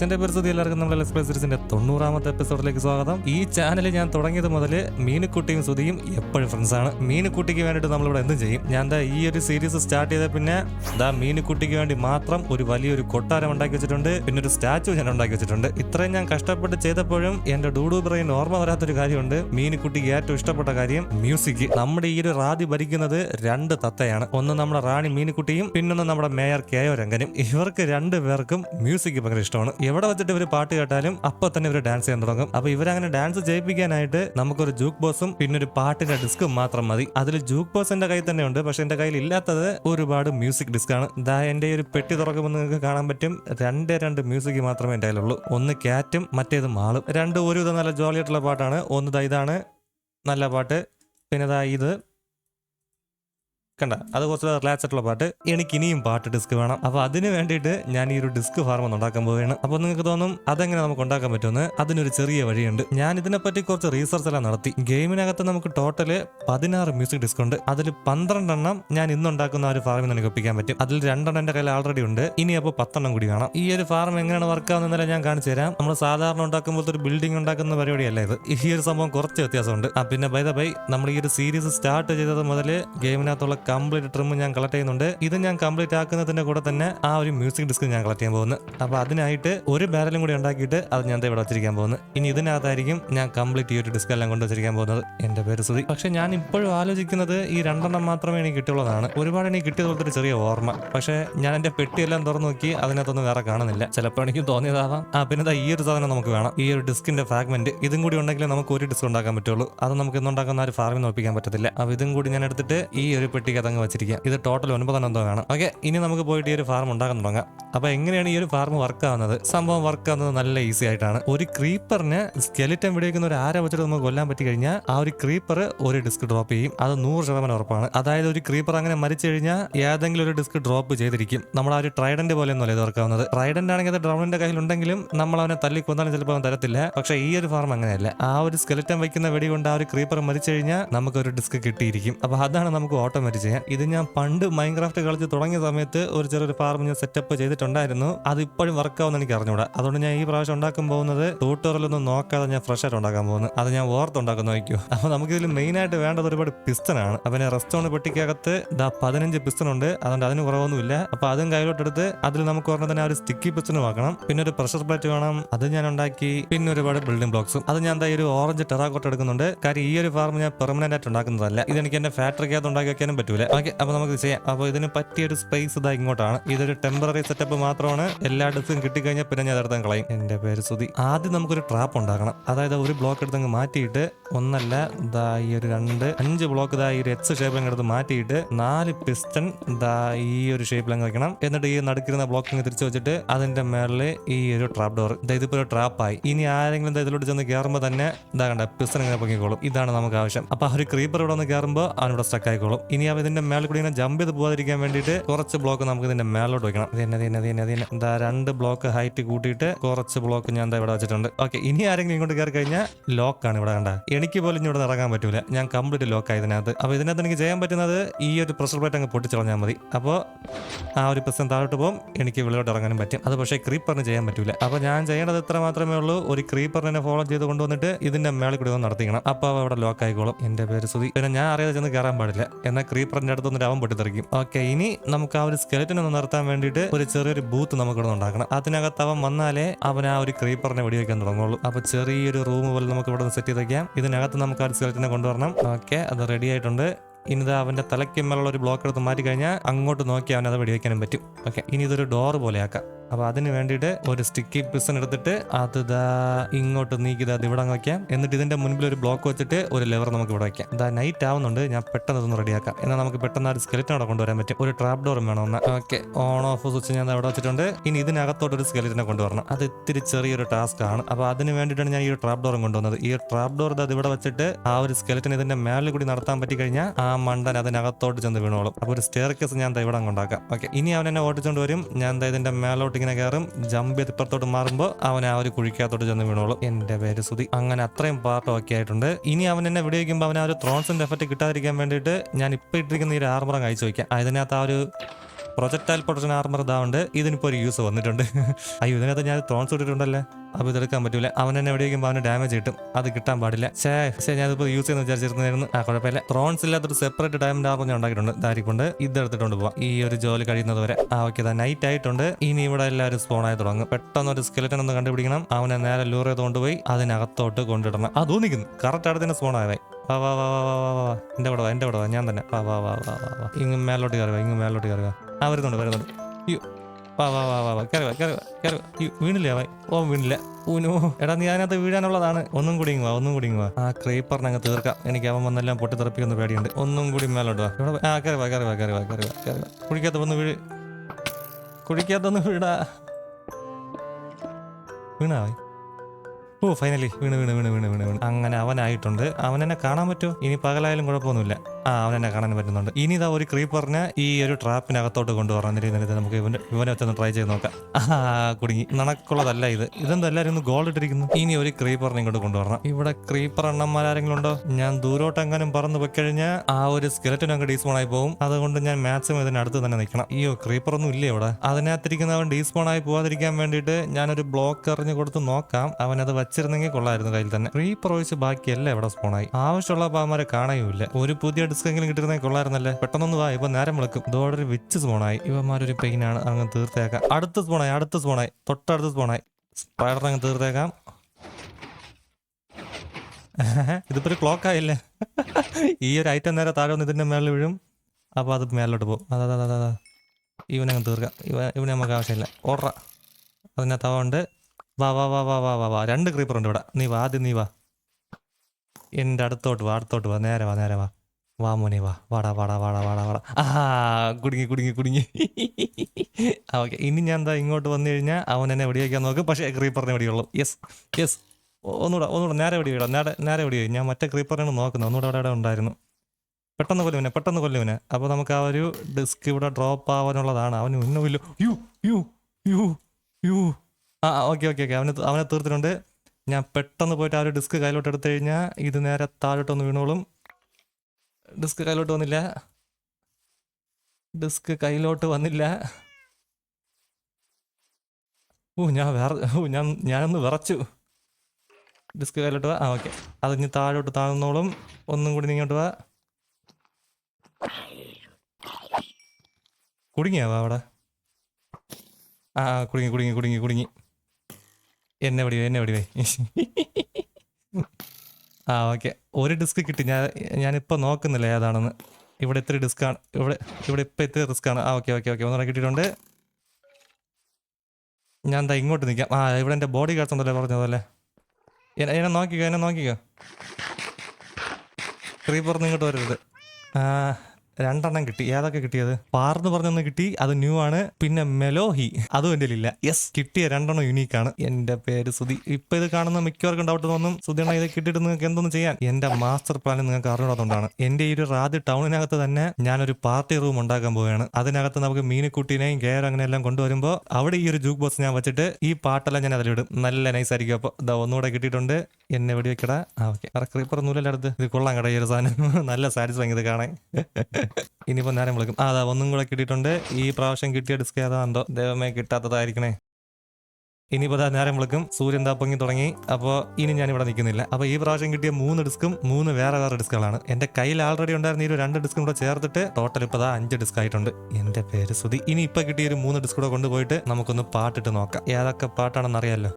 Guys പരിസ്ഥിതി എല്ലാവർക്കും നമ്മുടെ എക്സ്പ്രസ് സീരീസിന്റെ തൊണ്ണൂറാമത്തെ എപ്പിസോഡിലേക്ക് സ്വാഗതം. ഈ ചാനൽ ഞാൻ തുടങ്ങിയത് മുതൽ മീനുക്കുട്ടിയും സുധിയും എപ്പോഴും ഫ്രണ്ട്സ് ആണ്. മീനുക്കുട്ടിക്ക് വേണ്ടിയിട്ട് നമ്മളിവിടെ എന്തും ചെയ്യും. ഞാൻ എന്താ ഈ ഒരു സീരീസ് സ്റ്റാർട്ട് ചെയ്ത പിന്നെ ദാ മീനുക്കുട്ടിക്ക് വേണ്ടി മാത്രം ഒരു വലിയൊരു കൊട്ടാരം ഉണ്ടാക്കി വെച്ചിട്ടുണ്ട്. പിന്നെ ഒരു സ്റ്റാച്ചു ഞാൻ ഉണ്ടാക്കി വെച്ചിട്ടുണ്ട്. ഇത്രയും ഞാൻ കഷ്ടപ്പെട്ട് ചെയ്തപ്പോഴും എന്റെ ഡൂഡു ബ്രെയിൻ ഓർമ്മ വരാത്തൊരു കാര്യമുണ്ട്. മീനുക്കുട്ടിക്ക് ഏറ്റവും ഇഷ്ടപ്പെട്ട കാര്യം മ്യൂസിക് നമ്മുടെ ഈ ഒരു റാദി ഭരിക്കുന്നത് രണ്ട് തത്തയാണ്. ഒന്ന് നമ്മുടെ റാണി മീനുക്കുട്ടിയും പിന്നൊന്ന് നമ്മുടെ മേയർ കെ ഒ രംഗനും. ഇവർക്ക് രണ്ടു പേർക്കും മ്യൂസിക് ഭയങ്കര ഇഷ്ടമാണ്. എവിടെ വെച്ചിട്ട് ഇവർ പാട്ട് കേട്ടാലും അപ്പൊ തന്നെ ഇവർ ഡാൻസ് ചെയ്യാൻ തുടങ്ങും. അപ്പൊ ഇവരങ്ങനെ ഡാൻസ് ചെയ്യിപ്പിക്കാനായിട്ട് നമുക്കൊരു ജൂക്ക് ബോസും പിന്നെ ഒരു പാട്ടിന്റെ ഡിസ്കും മാത്രം മതി. അതിൽ ജൂക്ക് ബോസ് എന്റെ കയ്യിൽ തന്നെ ഉണ്ട്. പക്ഷെ എന്റെ കയ്യിൽ ഇല്ലാത്തത് ഒരുപാട് മ്യൂസിക് ഡിസ്ക് ആണ്. ദാ എന്റെ ഒരു പെട്ടി തുറക്കുമ്പോൾ നിങ്ങൾക്ക് കാണാൻ പറ്റും. രണ്ടേ രണ്ട് മ്യൂസിക് മാത്രമേ എന്റെ കയ്യിലുള്ളൂ. ഒന്ന് ക്യാറ്റും മറ്റേത് മാളും. രണ്ട് ഒരു വിധം നല്ല ജോളിയായിട്ടുള്ള പാട്ടാണ്. ഒന്ന് ഇതാണ്. നല്ല പാട്ട്. പിന്നെ ദാ ഇത്. കണ്ട അത് കുറച്ച് റിലാക്സ് ആയിട്ടുള്ള പാട്ട്. എനിക്ക് ഇനിയും പാട്ട് ഡിസ്ക് വേണം. അപ്പൊ അതിന് വേണ്ടിയിട്ട് ഞാൻ ഈ ഒരു ഡിസ്ക് ഫാർം ഒന്ന് ഉണ്ടാക്കാൻ പോവുകയാണ്. അപ്പൊ നിങ്ങൾക്ക് തോന്നും അതെങ്ങനെ നമുക്ക് ഉണ്ടാക്കാൻ പറ്റുമെന്ന് അതിനൊരു ചെറിയ വഴിയുണ്ട്. ഞാൻ ഇതിനെപ്പറ്റി കുറച്ച് റീസർച്ച് എല്ലാം നടത്തി. ഗെയിമിനകത്ത് നമുക്ക് ടോട്ടൽ പതിനാറ് മ്യൂസിക് ഡിസ്ക് ഉണ്ട്. അതിൽ പന്ത്രണ്ടെണ്ണം ഞാൻ ഇന്നുണ്ടാക്കുന്ന ഒരു ഫാർമിൽ നിന്ന് ഒപ്പിക്കാൻ പറ്റും. അതിൽ രണ്ടെണ്ണം എന്റെ കയ്യിൽ ആൾറെഡി ഉണ്ട്. ഇനി അപ്പോൾ പത്തെണ്ണം കൂടി വേണം. ഈ ഒരു ഫാർം എങ്ങനെയാണ് വർക്ക് ആവുന്നതെന്നല്ല ഞാൻ കാണിച്ചു തരാം. നമ്മൾ സാധാരണ ഉണ്ടാക്കുമ്പോഴത്തെ ഒരു ബിൽഡിംഗ് ഉണ്ടാക്കുന്ന പരിപാടിയല്ല ഇത്. ഈ ഒരു സംഭവം കുറച്ച് വ്യത്യാസമുണ്ട്. ആ പിന്നെ ബൈ ദ ബൈ നമ്മൾ ഈ ഒരു സീരീസ് സ്റ്റാർട്ട് ചെയ്തത് മുതൽ ഗെയിമിനകത്തുള്ള കംപ്ലീറ്റ് ട്രിം ഞാൻ കളക്ട് ചെയ്യുന്നുണ്ട്. ഇത് ഞാൻ കംപ്ലീറ്റ് ആക്കുന്നതിന്റെ കൂടെ തന്നെ ആ ഒരു മ്യൂസിക് ഡിസ്ക് ഞാൻ കളക്ട് ചെയ്യാൻ പോകുന്നു. അപ്പൊ അതിനായിട്ട് ഒരു ബാരലും കൂടി ഉണ്ടാക്കിയിട്ട് അത് ഞാൻ ഇവിടെ വെച്ചിരിക്കാൻ പോകുന്നു. ഇനി ഇതിനകത്തായിരിക്കും ഞാൻ കംപ്ലീറ്റ് ഈ ഒരു ഡിസ്ക് എല്ലാം കൊണ്ട് വെച്ചിരിക്കാൻ പോകുന്നത്. എന്റെ പേര് സുധി പക്ഷെ ഞാൻ ഇപ്പോഴും ആലോചിക്കുന്നത് ഈ രണ്ടെണ്ണം മാത്രമേ എനിക്ക് കിട്ടിയുള്ളതാണ്. ഒരുപാട് എനിക്ക് കിട്ടിയത് പോലത്തെ ഒരു ചെറിയ ഓർമ്മ. പക്ഷെ ഞാൻ എന്റെ പെട്ടിയെല്ലാം തുറന്നു നോക്കി അതിനകത്തൊന്നും വേറെ കാണുന്നില്ല. ചിലപ്പോൾ എനിക്ക് തോന്നിയതാവാം. ആ പിന്നെ ഈ ഒരു സാധനം നമുക്ക് വേണം. ഈ ഒരു ഡിസ്കിന്റെ ഫ്രാഗ്മെന്റ് ഇതും കൂടി ഉണ്ടെങ്കിൽ നമുക്ക് ഒരു ഡിസ്ക് ഉണ്ടാക്കാൻ പറ്റുള്ളൂ. അത് നമുക്ക് ഇന്നുണ്ടാക്കുന്ന ഒരു ഫാർമിൽ ഒപ്പിക്കാൻ പറ്റത്തില്ല. അപ്പൊ ഇതും കൂടി ഞാൻ എടുത്തിട്ട് ഈ ഒരു പെട്ടിക്ക് അതങ്ങ് വെച്ചിരിക്കുക. ഇത് ടോട്ടൽ ഒൻപതെണ്ണം വേണം ഓക്കെ ഇനി നമുക്ക് പോയിട്ട് ഈ ഒരു ഫാം ഉണ്ടാക്കാൻ തുടങ്ങാം. അപ്പൊ എങ്ങനെയാണ് ഈ ഒരു ഫാം വർക്ക് ആവുന്നത്? സംഭവം വർക്ക് ആവുന്നത് നല്ല ഈസി ആയിട്ടാണ്. ഒരു ക്രീപ്പറിന് സ്കെലിറ്റൻ വിടിയിക്കുന്ന ഒരു ആര വെച്ചിട്ട് നമുക്ക് കൊല്ലാൻ പറ്റി കഴിഞ്ഞാൽ ആ ഒരു ക്രീപ്പർ ഒരു ഡിസ്ക് ഡ്രോപ്പ് ചെയ്യും. അത് നൂറ് ശതമാനം ഉറപ്പാണ്. അതായത് ഒരു ക്രീപ്പർ അങ്ങനെ മരിച്ചു കഴിഞ്ഞാൽ ഏതെങ്കിലും ഒരു ഡിസ്ക് ഡ്രോപ്പ് ചെയ്തിരിക്കും. നമ്മൾ ആ ഒരു ട്രൈഡന്റ് പോലെ ഒന്നുമല്ല ഇത് വർക്കാവുന്നത് ട്രൈഡന്റ് ആണെങ്കിൽ അത് ഡ്രൗണിന്റെ കയ്യിൽ ഉണ്ടെങ്കിലും നമ്മൾ അവനെ തല്ലി കൊന്നാലും ചിലപ്പോൾ അവൻ തരത്തില്ല. പക്ഷെ ഈ ഒരു ഫാം അങ്ങനെയല്ല. ആ ഒരു സ്കെലിറ്റൻ വയ്ക്കുന്ന വെടി കൊണ്ട് ആ ഒരു ക്രീപ്പർ മരിച്ചു കഴിഞ്ഞാൽ നമുക്ക് ഒരു ഡിസ്ക് കിട്ടിയിരിക്കും. അപ്പൊ അതാണ് നമുക്ക് ഓട്ടോമാറ്റിക് ചെയ്യാൻ. ഇത് ഞാൻ പണ്ട് മൈൻക്രാഫ്റ്റ് കളിച്ച് തുടങ്ങിയ സമയത്ത് ഒരു ചെറിയൊരു ഫാർം ഞാൻ സെറ്റപ്പ് ചെയ്തിട്ടുണ്ടായിരുന്നു. അത് ഇപ്പോഴും വർക്ക് ആവുന്ന എനിക്ക് അറിഞ്ഞൂടാ. അതുകൊണ്ട് ഞാൻ ഈ പ്രാവശ്യം ഉണ്ടാക്കാൻ പോകുന്നത് ട്യൂട്ടോറിയലൊന്നും നോക്കാതെ ഞാൻ ഫ്രഷ് ആയിട്ട് ഉണ്ടാക്കാൻ പോകുന്നത് അത് ഞാൻ ഓർത്തുണ്ടാക്കുന്ന നോക്കിയോ അപ്പോൾ മെയിൻ ആയിട്ട് വേണ്ടത് ഒരുപാട് പിസ്റ്റനാണ് അപ്പൊ റെസ്റ്റോൺ പെട്ടിക്കകത്ത് ദാ പതിനഞ്ച് പിസ്റ്റൺ ഉണ്ട്. അതുകൊണ്ട് അതിന് കുറവൊന്നുമില്ല. അപ്പൊ അതും കയ്യിലോട്ടെടുത്ത് അതിൽ നമുക്ക് പറഞ്ഞ തന്നെ ഒരു സ്റ്റിക്കി പിസ്റ്റൺ ആക്കണം. പിന്നെ ഒരു പ്രഷർ പ്ലേറ്റ് വേണം. അത് ഞാൻ ഉണ്ടാക്കി. പിന്നെ ഒരുപാട് ബിൽഡിംഗ് ബ്ലോക്സും അത് ഞാൻ എന്തായാലും ഒരു ഓറഞ്ച് ടെറാക്കോട്ട് എടുക്കുന്നുണ്ട്. കാര്യം ഈ ഒരു ഫാർം ഞാൻ പെർമനന്റ് ആയിട്ട് ഉണ്ടാക്കുന്നതല്ല. ഇതെനിക്ക് എന്റെ ഫാക്ടറിക്കകത്ത് ഉണ്ടാക്കി വെക്കാനും പറ്റൂല? ഓക്കെ അപ്പൊ നമുക്ക് ചെയ്യാം. അപ്പോൾ ഇതിന് പറ്റിയ ഒരു സ്പേസ് ഇതാ ഇങ്ങോട്ടാണ്. ഇതൊരു ടെമ്പററി സെറ്റപ്പ് മാത്രമാണ്. എല്ലാ ഡ്രസ്സും കിട്ടിക്കഴിഞ്ഞാൽ പിന്നെ ഞാൻ അതെടുത്താൽ കളയും. എന്റെ പേര് സുതി ആദ്യം നമുക്കൊരു ട്രാപ്പ് ഉണ്ടാക്കണം. അതായത് ഒരു ബ്ലോക്ക് എടുത്ത് അങ്ങ് മാറ്റിയിട്ട് ഒന്നല്ല ദാ ഈ ഒരു രണ്ട് അഞ്ച് ബ്ലോക്ക് ദാ ഈ ഒരു എച്ച് ഷേപ്പിൽ എടുത്ത് മാറ്റിയിട്ട് നാല് പിസ്റ്റൺ ദാ ഈ ഒരു ഷേപ്പിൽ അങ്ങ് വെക്കണം. എന്നിട്ട് ഈ നടുക്കിരുന്ന ബ്ലോക്ക് അങ്ങ് തിരിച്ചു വെച്ചിട്ട് അതിന്റെ മേളിൽ ഈ ഒരു ട്രാപ്പ് ഡോർ ഇതിപ്പോ ഒരു ട്രാപ്പായി ഇനി ആരെങ്കിലും ഇതിലോട്ട് ചെന്ന് കയറുമ്പോൾ തന്നെ ഇതാ കണ്ട പിസ്റ്റൺ ഇങ്ങനെ പൊങ്ങിക്കോളും. ഇതാണ് നമുക്ക് ആവശ്യം. അപ്പൊ ആ ഒരു ക്രീപ്പർ ഇവിടെ ഒന്ന് കയറുമ്പോൾ അവനിവിടെ സ്റ്റക്ക് ആയിക്കോളും. ഇനി അവ ഇതിന്റെ മേളിൽ കൂടി ഇങ്ങനെ ജമ്പ് ചെയ്ത് പോകാതിരിക്കാൻ വേണ്ടിയിട്ട് കുറച്ച് ബ്ലോക്ക് നമുക്ക് ഇതിന്റെ മേലോട്ട് വെക്കണം. ഇത് തന്നെ ഇത് തന്നെ ഇത് തന്നെ എന്താ രണ്ട് ബ്ലോക്ക് ഹൈറ്റ് കൂട്ടിയിട്ട് കുറച്ച് ബ്ലോക്ക് ഞാൻ എന്താ ഇവിടെ വെച്ചിട്ടുണ്ട്. ഓക്കെ ഇനി ആരെങ്കിലും ഇങ്ങോട്ട് കയറി കഴിഞ്ഞാൽ ലോക്കാണ് ഇവിടെ കണ്ട. എനിക്ക് പോലും ഇവിടെ ഇറങ്ങാൻ പറ്റൂല. ഞാൻ കംപ്ലീറ്റ് ലോക്കായി ഇതിനകത്ത്. അപ്പോൾ ഇതിനകത്ത് എനിക്ക് ചെയ്യാൻ പറ്റുന്നത് ഈ ഒരു പ്രഷർ പ്ലേറ്റ് അങ്ങ് പൊട്ടിച്ചളഞ്ഞാൽ മതി. അപ്പോൾ ആ ഒരു പ്രശ്നം താഴോട്ട് പോകും. എനിക്ക് വെളിയോട്ട് ഇറങ്ങാനും പറ്റും. അത് പക്ഷേ ക്രീപ്പറിന് ചെയ്യാൻ പറ്റൂല. അപ്പോൾ ഞാൻ ചെയ്യേണ്ടത് ഇത്ര മാത്രമേ ഉള്ളൂ. ഒരു ക്രീപ്പറിനെ ഫോളോ ചെയ്ത് കൊണ്ടുവന്നിട്ട് ഇതിന്റെ മേളിൽ കൂടി ഒന്ന് നടത്തിക്കണം. അപ്പോൾ അവിടെ ലോക്ക് ആയിക്കോളും. എന്റെ പേര് സുധി പിന്നെ ഞാൻ അറിയാതെ ചെന്ന് കയറാൻ പാടില്ല. എന്നാൽ ക്രീപ്പറിന്റെ അടുത്തൊന്ന് അവൻ പൊട്ടിത്തെറിക്കും. ഓക്കെ ഇനി നമുക്ക് ആ ഒരു സ്കെലറ്റിൻ ഒന്ന് നിർത്താൻ വേണ്ടിയിട്ട് ഒരു ചെറിയൊരു ബൂത്ത് നമുക്ക് ഇവിടെ ഉണ്ടാക്കണം. അതിനകത്ത് അവൻ വന്നാലേ അവൻ ആ ഒരു ക്രീപ്പറിനെ വെടിവെക്കാൻ തുടങ്ങുള്ളൂ. അപ്പൊ ചെറിയൊരു റൂം പോലെ നമുക്ക് ഇവിടെ സെറ്റ് ചെയ്ത് വെക്കാം ഇതിനകത്ത് നമുക്ക് ആ ഒരു സ്കെലറ്റിനെ കൊണ്ടുവരണം. ഓക്കെ അത് റെഡി ആയിട്ടുണ്ട്. ഇനി ഇത് അവന്റെ തലയ്ക്ക് മേലുള്ള ഒരു ബ്ലോക്ക് എടുത്ത് മാറ്റി കഴിഞ്ഞാൽ അങ്ങോട്ട് നോക്കി അവൻ അത് വെടിവെക്കാനും പറ്റും. ഓക്കെ ഇനി ഇതൊരു ഡോർ പോലെ ആക്കാം. അപ്പൊ അതിന് വേണ്ടിയിട്ട് ഒരു സ്റ്റിക്കി പിസൺ എടുത്തിട്ട് അത് ദാ ഇങ്ങോട്ട് നീക്കി ദാ ഇവിടെ അങ്ങ് വെക്കാം. എന്നിട്ട് ഇതിന്റെ മുൻപിൽ ഒരു ബ്ലോക്ക് വെച്ചിട്ട് ഒരു ലെവർ നമുക്ക് ഇവിടെ വെക്കാം. ദാ നൈറ്റ് ആവുന്നുണ്ട് ഞാൻ പെട്ടെന്ന് ഇതൊന്ന് റെഡിയാക്കാം എന്നാൽ നമുക്ക് പെട്ടെന്ന് ആ ഒരു സ്കെലിറ്റൻ അവിടെ കൊണ്ടുവരാൻ പറ്റും. ഒരു ട്രാപ്പ് ഡോറും വേണം ഒന്ന്. ഓക്കെ ഓൺ ഓഫ് സ്വിച്ച് ഞാൻ അവിടെ വെച്ചിട്ടുണ്ട്. ഇനി ഇതിനകത്തോട്ട് ഒരു സ്കെലിറ്റിനെ കൊണ്ടുവരണം. അത് ഇത്തിരി ചെറിയൊരു ടാസ്ക് ആണ്. അപ്പൊ അതിന് വേണ്ടിയിട്ടാണ് ഞാൻ ഈ ട്രാപ്പ് ഡോറും കൊണ്ടുവന്നത്. ഈ ട്രാപ്പ് ഡോർ അത് ഇവിടെ വെച്ചിട്ട് ആ ഒരു സ്കെലറ്റിന് ഇതിന്റെ മേളിൽ കൂടി നടത്താൻ പറ്റി കഴിഞ്ഞാൽ ആ മണ്ടൻ അതിനകത്തോട്ട് ചെന്ന് വീണോളും. അപ്പൊ ഒരു സ്റ്റെയർ കേസ് ഞാൻ ഇവിടെ കൊണ്ടാക്കാം ഓക്കെ ഇനി അവൻ എന്നെ ഓടിച്ചുകൊണ്ട് വരും. ഞാൻ ഇതിന്റെ മേലോട്ട് ഇങ്ങനെ കയറും. ജമ്പ് ചെയ്ത് ഇപ്പുറത്തോട്ട് മാറുമ്പോൾ അവൻ ആ ഒരു കുഴിക്കകത്തോട്ട് ചെന്ന് വീണോളും. എന്റെ പേര് സുതി അങ്ങനെ അത്രയും പാർട്ട് ഒക്കെ ആയിട്ടുണ്ട്. ഇനി അവൻ എന്നെ വിടിവെക്കുമ്പോൾ അവൻ ആ ഒരു ത്രോൺസിന്റെ എഫക്റ്റ് കിട്ടാതിരിക്കാൻ വേണ്ടിയിട്ട് ഞാൻ ഇപ്പൊ ഇട്ടിരിക്കുന്ന ഈ ഒരു ആർമറം കഴിച്ചു വയ്ക്കാം. അതിനകത്ത് ആ ഒരു പ്രൊജക്ടൈൽ പ്രൊട്ടക്ഷൻ ആർമർ ഇതാവുണ്ട്. ഇതിനിപ്പോൾ ഒരു യൂസ് വന്നിട്ടുണ്ട്. അയ്യോ ഇതിനകത്ത് ഞാൻ ത്രോൺസ് ഇട്ടിട്ടുണ്ടല്ലേ? അപ്പോൾ ഇതെടുക്കാൻ പറ്റൂല. അവൻ എന്നെ എവിടെയെങ്കിലും അവന് ഡാമേജ് കിട്ടും. അത് കിട്ടാൻ പാടില്ല. ശേ ശേ ഞാനിപ്പോൾ യൂസ് ചെയ്യുന്ന വിചാരിച്ചിരുന്നായിരുന്നു ആ കുഴപ്പമില്ല. ത്രോൺസ് ഇല്ലാത്തൊരു സെപ്പറേറ്റ് ഡയമണ്ട് ആർമർ ഞാൻ ഉണ്ടാക്കിയിട്ടുണ്ട്. ഇതായിരിക്കൊണ്ട് ഇതെടുത്തിട്ടുണ്ട് പോവാം ഈ ഒരു ജോലി കഴിയുന്നത് വരെ. ആ ഓക്കെ നൈറ്റ് ആയിട്ടുണ്ട്. ഇനി ഇവിടെ എല്ലാവരും സ്പോൺ ആയി തുടങ്ങും. പെട്ടെന്ന് ഒരു സ്കെലറ്റൻ ഒന്ന് കണ്ടുപിടിക്കണം. അവനെ നേരെ ലൂർ ചെയ്ത് കൊണ്ടുപോയി അതിനകത്തോട്ട് കൊണ്ടിടണം. ആ തോന്നിക്കുന്നു കറക്റ്റ് അടുത്ത് തന്നെ സ്പോൺ ആയതായി വാ വാ വാ വാ വാ വാ എന്റെ ഇവിടെ വാ എന്റെ ഇവിടെ വാ ഞാൻ തന്നെ. വാ വാ വാ വാ വാ. ഇങ്ങ് മേലോട്ട് കയറുക ഇങ്ങ് മേലോട്ട് കയറുക. ആ വരുന്നുണ്ട് വരുന്നുണ്ട്. അയ്യോ വാ വാ വാ വാ വാ. കയറി വാ കയറി വാ കയറി വാ. അയ്യോ വീണില്ലേ ഓ വീണില്ല. ഊനോ എടാ നീ അതിനകത്ത് വീഴാനുള്ളതാണ്. ഒന്നും കൂടി വാ ഒന്നും കൂടി വാ. ആ ക്രീപ്പറിനെ അങ്ങ് തീർക്കാം. എനിക്ക് അവൻ വന്നെല്ലാം പൊട്ടിത്തെറിപ്പിക്കുന്ന പേടിയുണ്ട്. ഒന്നും കൂടി മേലോട്ട് വാ. ഇവിടെ ആ കയറി വാ കയറി വാ കയറി വാ കയറി വാ കയറി വാ. കുടിക്കാത്ത ഒന്ന് വീഴ്. കുടിക്കാത്തൊന്ന് വീടാ വീണാ ഓ ഫൈനലി വീണ് വീണ് വീണ് വീണ് വീണ് വീണ്. അങ്ങനെ അവനായിട്ടുണ്ട്. അവൻ എന്നെ കാണാൻ പറ്റുമോ? ഇനി പകലായാലും കുഴപ്പമൊന്നുമില്ല. ആ അവൻ എന്നെ കാണാൻ പറ്റുന്നുണ്ട്. ഇനി ഇതാ ഒരു ക്രീപ്പറിനെ ഈ ഒരു ട്രാപ്പിനകത്തോട്ട് കൊണ്ടുവരാൻ നിരുന്നിട്ട് നമുക്ക് ഇവന്റെ ഇവനെ വെച്ചൊന്ന് ട്രൈ ചെയ്ത് നോക്കാം. ആ കുടുങ്ങി. നടക്കുള്ളതല്ല ഇത്. ഇതെന്താ എല്ലാവരും ഒന്ന് ഗോൾഡ് ഇട്ടിരിക്കുന്നു? ഇനി ഒരു ക്രീപ്പറിനെ ഇങ്ങോട്ട് കൊണ്ടുവരണം. ഇവിടെ ക്രീപ്പർ എണ്ണന്മാരാരെങ്കിലും ഉണ്ടോ ഞാൻ ദൂരോട്ട് എങ്ങാനും പറന്ന് പോയി കഴിഞ്ഞാൽ ആ ഒരു സ്കെലറ്റിനും അങ്ങ് ഡീസ്പോൺ ആയി പോകും അതുകൊണ്ട് ഞാൻ മാക്സിമം ഇതിനടുത്ത് തന്നെ നിൽക്കണം. അയ്യോ ക്രീപ്പർ ഒന്നും ഇല്ലേ ഇവിടെ? അതിനകത്തിരിക്കുന്നവൻ ഡീസ്പോൺ ആയി പോവാതിരിക്കാൻ വേണ്ടിയിട്ട് ഞാനൊരു ബ്ലോക്ക് എറിഞ്ഞ് കൊടുത്ത് നോക്കാം. അവനത് വച്ചിരുന്നെങ്കിൽ കൊള്ളായിരുന്നു കയ്യിൽ തന്നെ. ക്രീപ്പർ ഒഴിച്ച് ബാക്കിയെല്ലാം എവിടെ സ്പോണായി ആവശ്യമുള്ള പാമാരെ കാണുകയുമില്ല ഒരു പുതിയ ഡിസ്ക് എങ്കിലും കിട്ടിയിരുന്നെങ്കിൽ കൊള്ളായിരുന്നല്ലേ? പെട്ടെന്നൊന്ന് വാ ഇപ്പൊ നേരം വിളക്കും. ഇതോടെ ഒരു വിച്ച് സ്പോണായി ഇവന്മാരൊരു പെയിനാണ് അങ്ങ് തീർത്തേക്കാം. അടുത്ത സ്പോണായി അടുത്ത സ്പോണായി തൊട്ടടുത്ത സ്പോണായി സ്പൈഡർ അങ്ങ് തീർത്തേക്കാം. ഇതിപ്പോ ഒരു ക്ലോക്ക് ആയില്ലേ? ഈ ഒരു ഐറ്റം നേരെ താഴെ വന്ന് ഇതിന്റെ മേളിൽ വീഴും. അപ്പൊ അത് മേലോട്ട് പോകും. അതാ അതാ അതാ, ഇവനങ്ങ് ഇവനെ തീർക്കാം. ഇവ ഇവനെ നമുക്ക് ആവശ്യമില്ല. ഓർഡറ. അതിനകത്ത് അവ ഉണ്ട്. വാ വാ വാ വാ വാ വാ വാ. രണ്ട് ക്രീപ്പർ ഉണ്ട് ഇവിടെ. നീ വാ ആദ്യം നീ വാ. എന്റെ അടുത്തോട്ട് വാ അടുത്തോട്ട് വാ. നേരെ വാ നേരെ വാ. വാ മോനെ വാ. വാടാ വാടാ വാടാ വാടാ വാടാ. ആ കുടുങ്ങി കുടുങ്ങി കുടുങ്ങി. ഓക്കെ. ഇനി ഞാൻ എന്താ ഇങ്ങോട്ട് വന്നു കഴിഞ്ഞാൽ അവൻ എന്നെ വെടിവെക്കാൻ നോക്കും. പക്ഷേ ക്രീപ്പറിനെ വെടിയുള്ളൂ യെസ് യെസ് ഒന്നുകൂടെ ഒന്നുകൂടെ നേരെ വെടി വീടാം നേരെ നേരെ വെടി ഞാൻ മറ്റേ ക്രീപ്പറിനാണ് നോക്കുന്നത് ഒന്നുകൂടെ അവിടെ അവിടെ ഉണ്ടായിരുന്നു. പെട്ടെന്ന് കൊല്ലുവിനെ പെട്ടെന്ന് കൊല്ലുവിനെ അപ്പോൾ നമുക്ക് ആ ഒരു ഡിസ്ക് ഇവിടെ ഡ്രോപ്പ് ആവാനുള്ളതാണ്. അവന് ഒന്നുമില്ല യു യു യു യു. ആ ഓക്കെ ഓക്കെ ഓക്കെ. അവനെ അവനെ തീർത്തിട്ടുണ്ട്. ഞാൻ പെട്ടെന്ന് പോയിട്ട് ആ ഒരു ഡിസ്ക് കയ്യിലോട്ട് എടുത്തു കഴിഞ്ഞാൽ ഇത് നേരെ താഴോട്ടൊന്ന് വീണോളും. ഡിസ്ക് കയ്യിലോട്ട് വന്നില്ല. ഡിസ്ക് കയ്യിലോട്ട് വന്നില്ല. ഓ ഞാൻ വേറെ ഓ ഞാൻ ഞാനൊന്ന് വിറച്ചു. ഡിസ്ക് കയ്യിലോട്ട് വാ. ആ ഓക്കെ. അത് ഇനി താഴോട്ട് താഴ്ന്നോളും. ഒന്നും കൂടി നീങ്ങോട്ട് വാ. കുടുങ്ങിയാവാ അവിടെ. ആ കുടുങ്ങി കുടുങ്ങി കുടുങ്ങി കുടുങ്ങി. എന്നെ വെടിവേ എന്നെ വെടിവേ ആ ഓക്കെ. ഒരു ഡിസ്ക് കിട്ടി. ഞാൻ ഞാനിപ്പോൾ നോക്കുന്നില്ല ഏതാണെന്ന്. ഇവിടെ ഇത്ര ഡിസ്കാണ് ഇവിടെ ഇവിടെ ഇപ്പം ഇത്ര റിസ്ക്കാണ് ആ ഓക്കെ ഓക്കെ ഓക്കെ. ഒന്നുകൂടെ കിട്ടിയിട്ടുണ്ട്. ഞാൻ എന്താ ഇങ്ങോട്ട് നിൽക്കാം ആ ഇവിടെ എന്റെ ബോഡി ഗാർഡ്സ് ഉണ്ടല്ലേ പറഞ്ഞതല്ലേ എന്നെ എന്നെ നോക്കിക്കോ എന്നെ നോക്കിക്കോ. ക്രീപ്പർ ഇങ്ങോട്ട് വരരുത്. രണ്ടെണ്ണം കിട്ടി. ഏതൊക്കെ കിട്ടിയത്? പാർന്ന് പറഞ്ഞൊന്ന് കിട്ടി. അത് ന്യൂ ആണ്. പിന്നെ മെലോഹി. അതും എന്റെ ഇല്ല യെസ് കിട്ടിയ രണ്ടെണ്ണം യുണീക്ക് ആണ്. എന്റെ പേര് സുധി. ഇപ്പൊ ഇത് കാണുന്ന മിക്കവർക്കും ഡൗട്ട് തോന്നും സുധിയണ്ണ ഇത് കിട്ടിയിട്ട് നിങ്ങൾക്ക് എന്തൊന്നും ചെയ്യാൻ? എന്റെ മാസ്റ്റർ പ്ലാൻ നിങ്ങൾക്ക് അറിയണതുകൊണ്ടാണ് എന്റെ ഈ ഒരു റാദ്യ ടൗണിനകത്ത് തന്നെ ഞാനൊരു പാർട്ടി റൂം ഉണ്ടാക്കാൻ പോവുകയാണ്. അതിനകത്ത് നമുക്ക് മീനിക്കുട്ടീനെയും ഗെയർ അങ്ങനെ എല്ലാം കൊണ്ടുവരുമ്പോൾ അവിടെ ഈ ഒരു ജൂക്ക് ബോക്സ് ഞാൻ വെച്ചിട്ട് ഈ പാട്ടെല്ലാം ഞാൻ അതിലിടും. നല്ല നൈസ് ആയിരിക്കും. അപ്പോൾ ഇതാ ഒന്നുകൂടെ കിട്ടിയിട്ടുണ്ട്. എന്നെ വെടിവെക്കടാ. ആ ഓക്കെ ക്രീപ്പർ ഒന്നുമില്ലല്ലോ അടുത്ത്. ഇത് കൊള്ളാം കട ഈ ഒരു സാധനം. നല്ല സാറ്റിസ്ഫൈങ് ഇത് കാണാൻ. ഇനിയിപ്പോ നേരം വിളിക്കും. ആ അതാ ഒന്നും കൂടെ കിട്ടിയിട്ടുണ്ട്. ഈ പ്രാവശ്യം കിട്ടിയ ഡിസ്ക് ഏതാണ്ടോ ദൈവമേ കിട്ടാത്തതായിരിക്കണേ. ഇനിയിപ്പോ അതാ നേരം വിളിക്കും. സൂര്യൻ ദാ പൊങ്ങി തുടങ്ങി. അപ്പോൾ ഇനി ഞാൻ ഇവിടെ നിൽക്കുന്നില്ല. അപ്പോൾ ഈ പ്രാവശ്യം കിട്ടിയ മൂന്ന് ഡിസ്കും മൂന്ന് വേറെ വേറെ ഡിസ്കുകളാണ്. എന്റെ കയ്യിൽ ആൾറെഡി ഉണ്ടായിരുന്ന ഈ രണ്ട് ഡിസ്കും കൂടെ ചേർത്തിട്ട് ടോട്ടൽ ഇപ്പോൾ അഞ്ച് ഡിസ്ക് ആയിട്ടുണ്ട് എന്റെ പേര് സുധി. ഇനി ഇപ്പൊ കിട്ടിയ ഒരു മൂന്ന് ഡിസ്ക് കൂടെ കൊണ്ടുപോയിട്ട് നമുക്കൊന്ന് പാട്ടിട്ട് നോക്കാം. ഏതൊക്കെ പാട്ടാണെന്ന് അറിയാലോ?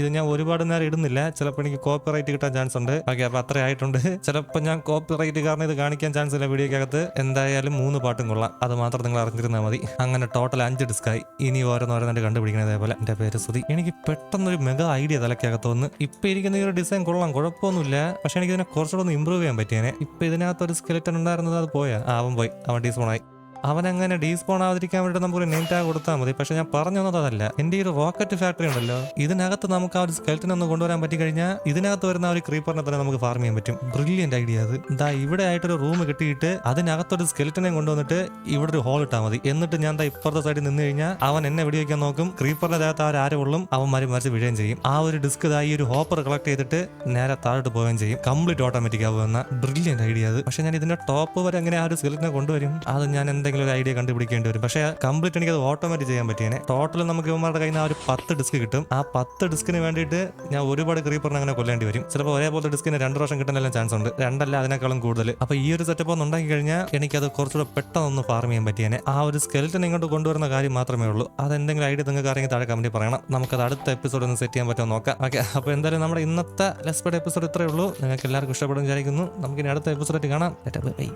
ഇത് ഞാൻ ഒരുപാട് നേരം ഇടുന്നില്ല. ചിലപ്പോൾ എനിക്ക് കോപ്പിറൈറ്റ് കിട്ടാൻ ചാൻസ് ഉണ്ട്. ഓക്കെ അപ്പൊ അത്ര ആയിട്ടുണ്ട്. ചിലപ്പോൾ ഞാൻ കോപ്പിറൈറ്റ് കാരണം ഇത് കാണിക്കാൻ ചാൻസ് ഇല്ല വീഡിയോക്കകത്ത്. എന്തായാലും മൂന്ന് പാട്ടും കൊള്ളാം. അത് മാത്രം നിങ്ങൾ അറിഞ്ഞിരുന്നാൽ മതി. അങ്ങനെ ടോട്ടൽ അഞ്ച് ഡിസ്കായി ഇനി ഓരോന്നോരോന്നായിട്ട് കണ്ടുപിടിക്കണം അതേപോലെ എന്റെ പേര് സുധി. എനിക്ക് പെട്ടെന്നൊരു മെഗാ ഐഡിയ തലക്കകത്ത് വന്ന് ഇപ്പൊ ഇരിക്കുന്ന ഈ ഒരു ഡിസൈൻ കൊള്ളാം കുഴപ്പമൊന്നുമില്ല. പക്ഷെ എനിക്ക് ഇതിനെ കുറച്ചുകൂടെ ഒന്ന് ഇമ്പ്രൂവ് ചെയ്യാൻ പറ്റിയേനെ. ഇപ്പൊ ഇതിനകത്ത് ഒരു സ്കെലറ്റൻ ഉണ്ടായിരുന്നത് അത് പോയാ. അവൻ പോയി. അവൻ ഡീസ്പോണായി അവൻ അങ്ങനെ ഡീസ്പോൺ ആവാതിരിക്കാൻ വേണ്ടി നമുക്ക് നെയിം ടാഗ് കൊടുത്താൽ മതി. പക്ഷെ ഞാൻ പറഞ്ഞു വന്നത് അതല്ല എന്റെ ഒരു റോക്കറ്റ് ഫാക്ടറി ഉണ്ടല്ലോ ഇതിനകത്ത് നമുക്ക് ആ ഒരു സ്കെൽറ്റിനെ ഒന്ന് കൊണ്ടുവരാൻ പറ്റി കഴിഞ്ഞാൽ ഇതിനകത്ത് വരുന്ന ഒരു ക്രീപ്പറിനെ തന്നെ നമുക്ക് ഫാർം ചെയ്യാൻ പറ്റും. ബ്രില്യന്റ് ഐഡിയ അത്. ദാ ഇവിടെ ആയിട്ടൊരു റൂം കിട്ടിയിട്ട് അതിനകത്തൊരു സ്കെൽറ്റിനെ കൊണ്ടുവന്നിട്ട് ഇവിടെ ഒരു ഹോൾ ഇട്ടാൽ മതി. എന്നിട്ട് ഞാൻ ദാ ഇപ്പുറത്തെ സൈഡിൽ നിന്ന് കഴിഞ്ഞാൽ അവൻ എന്നെ വെടിവെക്കാൻ നോക്കും. ക്രീപ്പറിന്റെ അകത്ത് ആ അവൻ മരി മരിച്ച് വീഴുകയും ചെയ്യും. ആ ഒരു ഡിസ്ക് ഈ ഒരു ഹോപ്പർ കളക്ട് ചെയ്തിട്ട് നേരെ താഴോട്ട് പോവുകയും ചെയ്യും. കംപ്ലീറ്റ് ഓട്ടോമാറ്റിക് ആവുമെന്ന ബ്രില്യന്റ് ഐഡിയ അത്. പക്ഷെ ഞാൻ ഇതിന്റെ ടോപ്പ് വരെ എങ്ങനെ ആ ഒരു സ്കെൽറ്റിനെ കൊണ്ടുവരും? അത് ഞാൻ എന്തെങ്കിലും എന്തെങ്കിലും ഒരു ഐഡിയ കണ്ടുപിടിക്കേണ്ടി വരും. പക്ഷേ കംപ്ലീറ്റ് എനിക്കത് ഓട്ടോമാറ്റിക് ചെയ്യാൻ പറ്റിയേനെ. ടോട്ടൽ നമുക്ക് ഇവന്മാരുടെ കയ്യിൽ നിന്ന് ആ ഒരു പത്ത് ഡിസ്ക് കിട്ടും. ആ പത്ത് ഡിസ്കിന് വേണ്ടിയിട്ട് ഞാൻ ഒരുപാട് ക്രീപ്പറിനെ അങ്ങനെ കൊല്ലേണ്ടി വരും. ചിലപ്പോൾ ഒരേപോലത്തെ ഡിസ്കിന് രണ്ട് വർഷം കിട്ടാനെല്ലാം ചാൻസ് ഉണ്ട്. രണ്ടല്ല അതിനേക്കാളും കൂടുതൽ അപ്പോൾ ഈ ഒരു സെറ്റപ്പ് ഒന്ന് ഉണ്ടാക്കി കഴിഞ്ഞാൽ എനിക്കത് കുറച്ചുകൂടെ പെട്ടെന്ന് ഫാർം ചെയ്യാൻ പറ്റിയേനെ. ആ ഒരു സ്കെൽറ്റൻ ഇങ്ങോട്ട് കൊണ്ടുവരുന്ന കാര്യം മാത്രമേ ഉള്ളൂ. അതെന്തെങ്കിലും ഐഡിയ നിങ്ങൾക്ക് ആരെങ്കിലും താഴെ കമന്റ് പറയണം. നമുക്കത് അടുത്ത എപ്പിസോഡ് ഒന്ന് സെറ്റ് ചെയ്യാൻ പറ്റുമോ നോക്കാം. ഓക്കെ അപ്പോൾ എന്തായാലും നമ്മുടെ ഇന്നത്തെ ലെസ്പെഡ് എപ്പിസോഡ് ഇത്രയേ ഉള്ളൂ. നിങ്ങൾക്ക് എല്ലാവർക്കും ഇഷ്ടപ്പെടും വിചാരിക്കുന്നു. നമുക്കിനി അടുത്ത എപ്പിസോഡായിട്ട് കാണാം. ബൈ